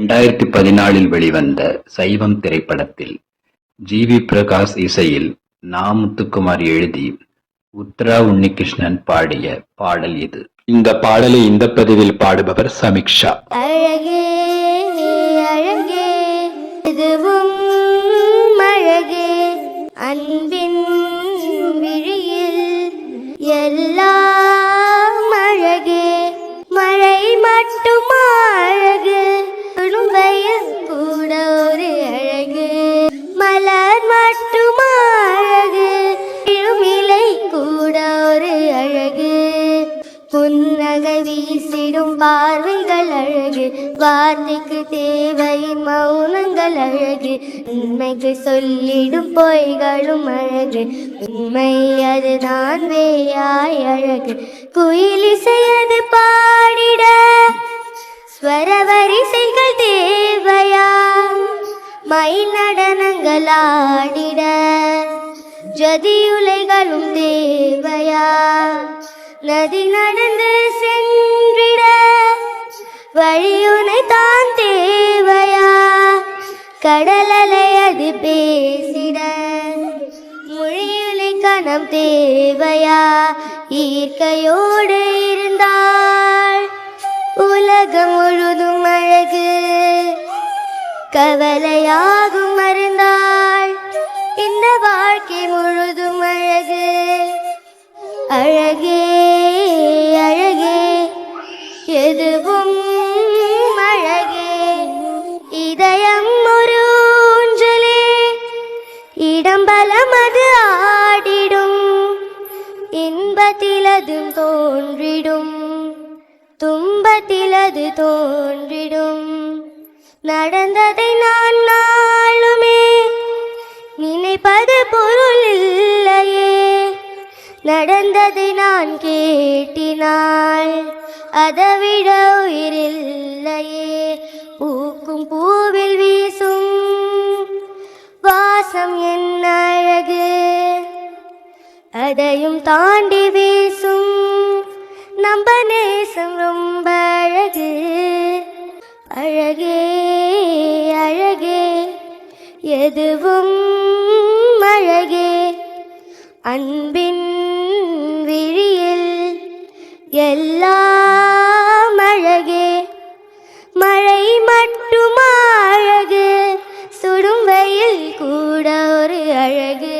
இரண்டாயிரத்தி பதினாலில் வெளிவந்த சைவம் திரைப்படத்தில் ஜி. வி. பிரகாஷ் இசையில் நா. முத்துக்குமார் எழுதி உத்ரா உன்னிகிருஷ்ணன் பாடிய பாடல் இது. இந்த பாடலை இந்த பதிவில் பாடுபவர் சமிக்ஷா. அழகே அழகே இதுவும் அழகே அன்பின் புன்னகை வீசிடும் பார்வைகள் அழகு. வார்த்தைக்கு தேவை மௌனங்கள் அழகு. உண்மைக்கு சொல்லிடும் பொய்களும் அழகு. உண்மை அதுதான் வேயாய் அழகு. குயிலிசையது பாடிட ஸ்வரவரிசைகள் தேவையா? மை நடனங்கள் ஆடிட. ஜதியுலைகளும் தேவையா? நதி நடந்து சென்றிட வழியுனை தான் தேவையா? கடலலை அது பேசிட மொழியுனை கணம் தேவையா? ஈர்க்கையோடு இருந்தாள் உலகம் முழுதும் அழகு கவலையாகும் மருந்தா இன்பத்திலதும் தோன்றிடும். துன்பத்திலது தோன்றிடும். நடந்ததை நான் நாளுமே. நினைப்பது பொருள் இல்லையே. நடந்ததை நான் கேட்டினால் அதைவிட உயிரில்லையே பூக்கும் பூவில் வீசும் வாசம் என்ன அதையும் தாண்டி வீசும். நம்ப நேசம் ரொம்ப அழகு. அழகே அழகே. எதுவும் அழகே. அன்பின் விழியில் எல்லாம் அழகே. மழை மட்டும் அழகு. சுடும் வெயில் கூட ஒரு அழகு.